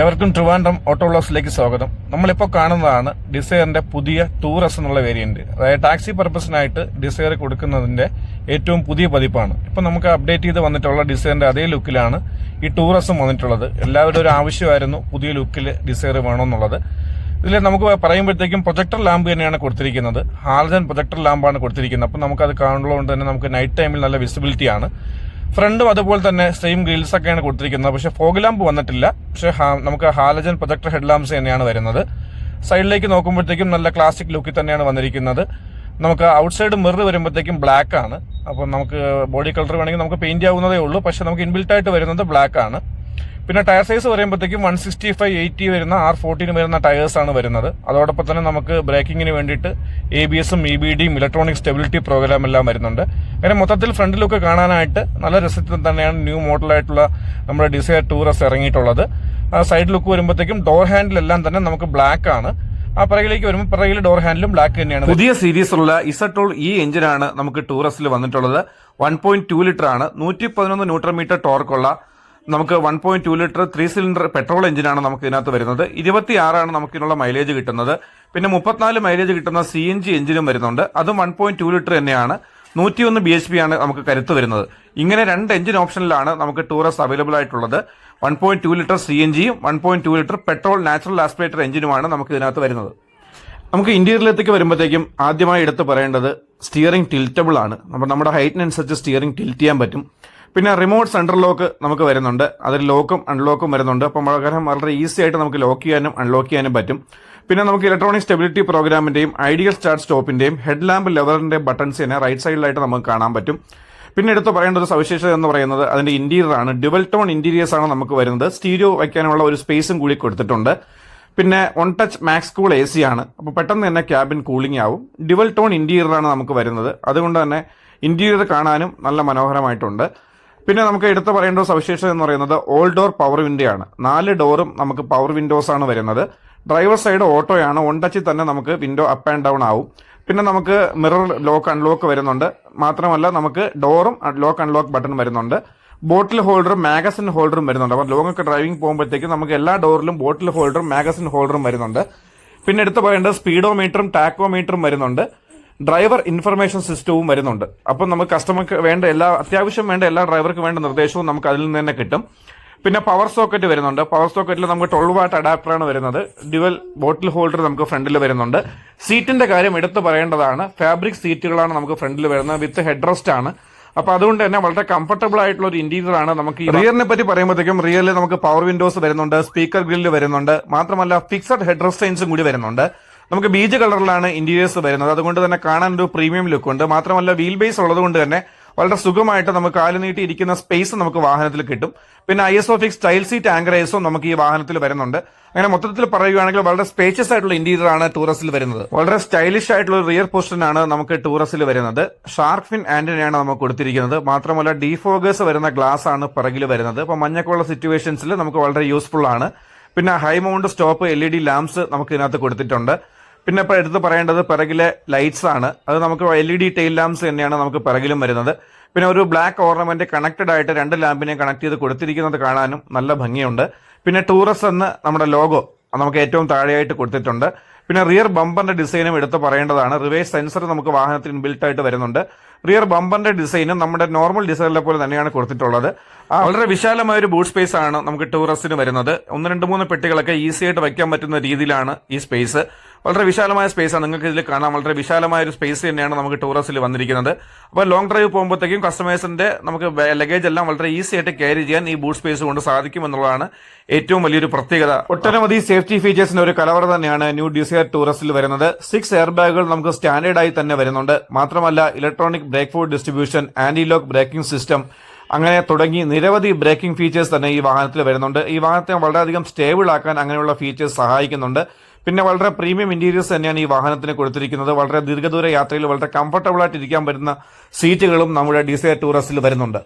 ഏവർക്കും ട്രിവാൻഡ്രം ഓട്ടോ വ്ളോഗ്സിലേക്ക് സ്വാഗതം. നമ്മളിപ്പോൾ കാണുന്നതാണ് ഡിസയറിന്റെ പുതിയ ടൂറസ് എന്നുള്ള വേരിയന്റ് അതായത് ടാക്സി പർപ്പസിനായിട്ട് ഡിസയർ കൊടുക്കുന്നതിന്റെ ഏറ്റവും പുതിയ പതിപ്പാണ്. ഇപ്പൊ നമുക്ക് അപ്ഡേറ്റ് ചെയ്ത് വന്നിട്ടുള്ള ഡിസയറിന്റെ അതേ ലുക്കിലാണ് ഈ ടൂറസും വന്നിട്ടുള്ളത്. എല്ലാവരുടെ ഒരു ആവശ്യമായിരുന്നു പുതിയ ലുക്കിൽ ഡിസയർ വേണമെന്നുള്ളത്. ഇതിൽ നമുക്ക് പറയുമ്പോഴത്തേക്കും പ്രൊജക്ടർ ലാമ്പ് തന്നെയാണ് കൊടുത്തിരിക്കുന്നത്. ഹാർജൻ പ്രൊജക്ടർ ലാമ്പാണ് കൊടുത്തിരിക്കുന്നത്. അപ്പം നമുക്കത് കാണുന്നതുകൊണ്ട് തന്നെ നമുക്ക് നൈറ്റ് ടൈമിൽ നല്ല വിസിബിലിറ്റി ആണ്. ഫ്രണ്ടും അതുപോലെ തന്നെ സെയിം ഗ്രിൽസ് ഒക്കെയാണ് കൊടുത്തിരിക്കുന്നത്. പക്ഷെ ഫോഗ് ലാമ്പ് വന്നിട്ടില്ല. പക്ഷെ നമുക്ക് ഹാലജൻ പ്രൊജക്ടർ ഹെഡ് തന്നെയാണ് വരുന്നത്. സൈഡിലേക്ക് നോക്കുമ്പോഴത്തേക്കും നല്ല ക്ലാസിക് ലുക്കിൽ തന്നെയാണ് വന്നിരിക്കുന്നത്. നമുക്ക് ഔട്ട്സൈഡ് മിറർ വരുമ്പോഴത്തേക്കും ബ്ലാക്ക് ആണ്. അപ്പം നമുക്ക് ബോഡി കളർ വേണമെങ്കിൽ നമുക്ക് പെയിന്റ് ആവുന്നതേ ഉള്ളൂ. പക്ഷെ നമുക്ക് ഇൻബിൽട്ടായിട്ട് വരുന്നത് ബ്ലാക്ക് ആണ്. പിന്നെ ടയർ സൈസ് പറയുമ്പോഴത്തേക്കും വൺ സിക്സ്റ്റി ഫൈവ് എയ്റ്റി വരുന്ന ആർ ഫോർട്ടീന് വരുന്ന ടയേഴ്സ് ആണ് വരുന്നത്. അതോടൊപ്പം തന്നെ നമുക്ക് ബ്രേക്കിങ്ങിന് വേണ്ടിയിട്ട് എ ബി എസും ഇ ബി ഡിയും ഇലക്ട്രോണിക് സ്റ്റെബിലിറ്റി പ്രോഗ്രാം എല്ലാം വരുന്നുണ്ട്. അങ്ങനെ മൊത്തത്തിൽ ഫ്രണ്ട് ലുക്ക് കാണാനായിട്ട് നല്ല രസത്തിൽ തന്നെയാണ് ന്യൂ മോഡലായിട്ടുള്ള നമ്മുടെ ഡിസയർ ടൂറസ് ഇറങ്ങിയിട്ടുള്ളത്. സൈഡ് ലുക്ക് വരുമ്പോഴത്തേക്കും ഡോർ ഹാൻഡിൽ എല്ലാം തന്നെ നമുക്ക് ബ്ലാക്ക് ആണ്. ആ പിറകിലേക്ക് വരുമ്പോൾ പിറകിൽ ഡോർ ഹാൻഡിലും ബ്ലാക്ക് തന്നെയാണ് പുതിയ സീരീസുള്ള ഇസട്ടോൾ ഈ എഞ്ചിനാണ് നമുക്ക് ടൂറസിൽ വന്നിട്ടുള്ളത്. വൺ പോയിന്റ് ടു ലിറ്റർ ആണ്. നൂറ്റി പതിനൊന്ന് ന്യൂട്രൺ മീറ്റർ ടോർക്കുള്ള നമുക്ക് one point two litre three cylinder petrol എഞ്ചിനാണ് നമുക്ക് ഇതിനകത്ത് വരുന്നത്. ഇരുപത്തി ആറാണ് നമുക്ക് ഇതിനുള്ള മൈലേജ് കിട്ടുന്നത്. പിന്നെ മുപ്പത്തിനാല് മൈലേജ് കിട്ടുന്ന സി എൻ ജി എഞ്ചിനും വരുന്നുണ്ട്. അതും വൺ പോയിന്റ് ടു ലിറ്റർ തന്നെയാണ്. നൂറ്റിയൊന്ന് ബി എച്ച് പി ആണ് നമുക്ക് കരുത്ത് വരുന്നത്. ഇങ്ങനെ രണ്ട് എഞ്ചിൻ ഓപ്ഷനിലാണ് നമുക്ക് ടൂറസ് അവൈലബിൾ ആയിട്ടുള്ളത്. One point two litre C N ജിയും one point two litre petrol natural aspirator എഞ്ചിനുമാണ് നമുക്ക് ഇതിനകത്ത് വരുന്നത്. നമുക്ക് ഇന്റീരിയറിലേക്ക് വരുമ്പോഴത്തേക്കും ആദ്യമായി എടുത്ത് പറയേണ്ടത് സ്റ്റിയറിംഗ് ടിൽറ്റബിൾ ആണ്. അപ്പോൾ നമ്മുടെ ഹൈറ്റിനനുസരിച്ച് സ്റ്റിയറിംഗ് ടിൽറ്റ് ചെയ്യാൻ പറ്റും. പിന്നെ റിമോട്ട് സെൻട്രൽ ലോക്ക് നമുക്ക് വരുന്നുണ്ട്. അതിൽ ലോക്കും അൺലോക്കും വരുന്നുണ്ട്. അപ്പം വളരെ വളരെ ഈസി ആയിട്ട് നമുക്ക് ലോക്ക് ചെയ്യാനും അൺലോക്ക് ചെയ്യാനും പറ്റും. പിന്നെ നമുക്ക് ഇലക്ട്രോണിക് സ്റ്റെബിലിറ്റി പ്രോഗ്രാമിന്റെയും ഐഡിയൽ സ്റ്റാർട്ട് സ്റ്റോപ്പിന്റെയും ഹെഡ് ലാമ്പ് ലെവറിന്റെ ബട്ടൺസ് തന്നെ റൈറ്റ് സൈഡിലായിട്ട് നമുക്ക് കാണാൻ പറ്റും. പിന്നെ എടുത്ത് പറയേണ്ട ഒരു സവിശേഷത എന്ന് പറയുന്നത് അതിന്റെ ഇന്റീരിയർ ആണ്. ഡുവൽ ടോൺ ഇന്റീരിയേഴ്സ് ആണ് നമുക്ക് വരുന്നത്. സ്റ്റീരിയോ വയ്ക്കാനുള്ള ഒരു സ്പേസും കൂടി കൊടുത്തിട്ടുണ്ട്. പിന്നെ one touch max cool A C ആണ്. അപ്പോൾ പെട്ടെന്ന് തന്നെ ക്യാബിൻ കൂളിംഗ് ആവും. ഡുവൽ ടോൺ ഇന്റീരിയർ ആണ് നമുക്ക് വരുന്നത്. അതുകൊണ്ട് തന്നെ ഇന്റീരിയർ കാണാനും നല്ല മനോഹരമായിട്ടുണ്ട്. പിന്നെ നമുക്ക് എടുത്തു പറയേണ്ട സവിശേഷത എന്ന് പറയുന്നത് ഓൾ ഡോർ പവർ വിൻഡോ ആണ്. നാല് ഡോറും നമുക്ക് പവർ വിൻഡോസ് ആണ് വരുന്നത്. ഡ്രൈവർ സൈഡ് ഓട്ടോയാണ്. വൺ ടച്ചിൽ തന്നെ നമുക്ക് വിൻഡോ അപ്പ് ആൻഡ് ഡൗൺ ആവും. പിന്നെ നമുക്ക് മിറർ ലോക്ക് അൺലോക്ക് വരുന്നുണ്ട്. മാത്രമല്ല നമുക്ക് ഡോറും ലോക്ക് അൺലോക്ക് ബട്ടൺ വരുന്നുണ്ട്. ബോട്ടിൽ ഹോൾഡറും മാഗസിൻ ഹോൾഡറും വരുന്നുണ്ട്. അപ്പോൾ ലോങ്ങൊക്കെ ഡ്രൈവിംഗ് പോകുമ്പോഴത്തേക്കും നമുക്ക് എല്ലാ ഡോറിലും ബോട്ടിൽ ഹോൾഡറും മാഗസിൻ ഹോൾഡറും വരുന്നുണ്ട്. പിന്നെ എടുത്തു പറയേണ്ടത് സ്പീഡോമീറ്ററും ടാക്കോമീറ്ററും വരുന്നുണ്ട്. ഡ്രൈവർ ഇൻഫർമേഷൻ സിസ്റ്റവും വരുന്നുണ്ട്. അപ്പം നമുക്ക് കസ്റ്റമർക്ക് വേണ്ട എല്ലാ അത്യാവശ്യം വേണ്ട എല്ലാ ഡ്രൈവർക്കും വേണ്ട നിർദ്ദേശവും നമുക്ക് അതിൽ നിന്ന് തന്നെ കിട്ടും. പിന്നെ പവർ സോക്കറ്റ് വരുന്നുണ്ട്. പവർ സോക്കറ്റിൽ നമുക്ക് ട്വൽവ് വാട്ട് അഡാപ്റ്ററാണ് വരുന്നത്. ഡ്യുവൽ ബോട്ടിൽ ഹോൾഡർ നമുക്ക് ഫ്രണ്ടിൽ വരുന്നുണ്ട്. സീറ്റിന്റെ കാര്യം എടുത്തു പറയേണ്ടതാണ്. ഫാബ്രിക് സീറ്റുകളാണ് നമുക്ക് ഫ്രണ്ടിൽ വരുന്നത്. വിത്ത് ഹെഡ് റെസ്റ്റ് ആണ്. അപ്പൊ അതുകൊണ്ട് തന്നെ വളരെ കംഫർട്ടബിൾ ആയിട്ടുള്ള ഒരു ഇന്റീരിയർ ആണ് നമുക്ക് റിയറിനെ പറ്റി പറയുമ്പോഴത്തേക്കും റിയറിൽ നമുക്ക് പവർ വിൻഡോസ് വരുന്നുണ്ട് സ്പീക്കർ ഗ്രില്ല് വരുന്നുണ്ട്. മാത്രമല്ല ഫിക്സഡ് ഹെഡ് റെസ്റ്റൈൻസും കൂടി വരുന്നുണ്ട്. നമുക്ക് ബീജ് കളറിലാണ് ഇന്റീരിയേഴ്സ് വരുന്നത്. അതുകൊണ്ട് തന്നെ കാണാൻ ഒരു പ്രീമിയം ലുക്ക് ഉണ്ട്. മാത്രമല്ല വീൽ ബേസ് ഉള്ളത് കൊണ്ട് തന്നെ വളരെ സുഖമായിട്ട് നമുക്ക് കാൽ നീട്ടിയിരിക്കുന്ന സ്പേസ് നമുക്ക് വാഹനത്തിൽ കിട്ടും. പിന്നെ I S O fix style seat ആങ്കറേഴ്സും നമുക്ക് ഈ വാഹനത്തിൽ വരുന്നുണ്ട്. അങ്ങനെ മൊത്തത്തിൽ പറയുകയാണെങ്കിൽ വളരെ സ്പേഷ്യസ് ആയിട്ടുള്ള ഇന്റീരിയർ ആണ് ടൂറസിൽ വരുന്നത്. വളരെ സ്റ്റൈലിഷ് ആയിട്ടുള്ള റിയർ പൊസിഷനാണ് നമുക്ക് ടൂറസിൽ വരുന്നത്. ഷാർക്ക് ഫിൻ ആന്റിനയാണ് നമുക്ക് കൊടുത്തിരിക്കുന്നത്. മാത്രമല്ല ഡീഫോഗേഴ്സ് വരുന്ന ഗ്ലാസ് ആണ് പിറകിൽ വരുന്നത്. അപ്പൊ മഞ്ഞക്കുള്ള സിറ്റുവേഷൻസിൽ നമുക്ക് വളരെ യൂസ്ഫുൾ ആണ്. പിന്നെ high mount stop L E D lamps നമുക്ക് ഇതിനകത്ത് കൊടുത്തിട്ടുണ്ട്. പിന്നെ ഇപ്പോൾ എടുത്ത് പറയേണ്ടത് പിറകിലെ ലൈറ്റ്സ് ആണ്. അത് നമുക്ക് L E D tail lamps തന്നെയാണ് നമുക്ക് പിറകിലും വരുന്നത്. പിന്നെ ഒരു ബ്ലാക്ക് ഓർണമെന്റ് കണക്റ്റഡ് ആയിട്ട് രണ്ട് ലാമ്പിനെ കണക്ട് ചെയ്ത് കൊടുത്തിരിക്കുന്നത് കാണാനും നല്ല ഭംഗിയുണ്ട്. പിന്നെ ടൂറസ് എന്ന് നമ്മുടെ ലോഗോ നമുക്ക് ഏറ്റവും താഴെയായിട്ട് കൊടുത്തിട്ടുണ്ട്. പിന്നെ റിയർ ബമ്പറിന്റെ ഡിസൈനും എടുത്ത് പറയേണ്ടതാണ്. റിവേഴ്സ് സെൻസർ നമുക്ക് വാഹനത്തിൽ ഇൻബിൽട്ട് ആയിട്ട് വരുന്നുണ്ട്. റിയർ ബമ്പറിന്റെ ഡിസൈനും നമ്മുടെ നോർമൽ ഡിസൈനിലെ പോലെ തന്നെയാണ് കൊടുത്തിട്ടുള്ളത്. വളരെ വിശാലമായ ഒരു ബൂട്ട് സ്പേസ് ആണ് നമുക്ക് ടൂറിസ്റ്റിന് വരുന്നത്. ഒന്ന് രണ്ട് മൂന്ന് പെട്ടികളൊക്കെ ഈസി ആയിട്ട് വയ്ക്കാൻ പറ്റുന്ന രീതിയിലാണ് ഈ സ്പേസ് വളരെ വിശാലമായ സ്പേസാണ് നിങ്ങൾക്ക് ഇതിൽ കാണാം. വളരെ വിശാലമായ ഒരു സ്പേസ് തന്നെയാണ് നമുക്ക് ടൂറിസ്റ്റിൽ വന്നിരിക്കുന്നത്. അപ്പോൾ ലോങ് ഡ്രൈവ് പോകുമ്പോഴത്തേക്കും കസ്റ്റമേഴ്സിന്റെ നമുക്ക് ലഗേജ് എല്ലാം വളരെ ഈസി ആയിട്ട് ക്യാരി ചെയ്യാൻ ഈ ബൂട്ട് സ്പേസ് കൊണ്ട് സാധിക്കും എന്നുള്ളതാണ് ഏറ്റവും വലിയൊരു പ്രത്യേകത. ഒട്ടനവധി സേഫ്റ്റി ഫീച്ചേഴ്സിന്റെ ഒരു കലവറ തന്നെയാണ് ന്യൂ ഡിസയർ ടൂറിസ്റ്റിൽ വരുന്നത്. സിക്സ് എയർ ബാഗുകൾ നമുക്ക് സ്റ്റാൻഡേർഡായി തന്നെ വരുന്നുണ്ട്. മാത്രമല്ല electronic brake for distribution anti lock braking system അങ്ങനെ തുടങ്ങി നിരവധി ബ്രേക്കിംഗ് ഫീച്ചേഴ്സ് തന്നെ ഈ വാഹനത്തിൽ വരുന്നുണ്ട്. ഈ വാഹനത്തെ വളരെയധികം സ്റ്റേബിൾ ആക്കാൻ അങ്ങനെയുള്ള ഫീച്ചേഴ്സ് സഹായിക്കുന്നുണ്ട്. പിന്നെ വളരെ പ്രീമിയം ഇന്റീരിയേഴ്സ് തന്നെയാണ് ഈ വാഹനത്തിന് കൊടുത്തിരിക്കുന്നത്. വളരെ ദീർഘദൂര യാത്രയിൽ വളരെ കംഫർട്ടബിൾ ആയിട്ട് ഇരിക്കാൻ പറ്റുന്ന സീറ്റുകളും നമ്മുടെ ഡിസൈർ ടൂറസിൽ വരുന്നുണ്ട്.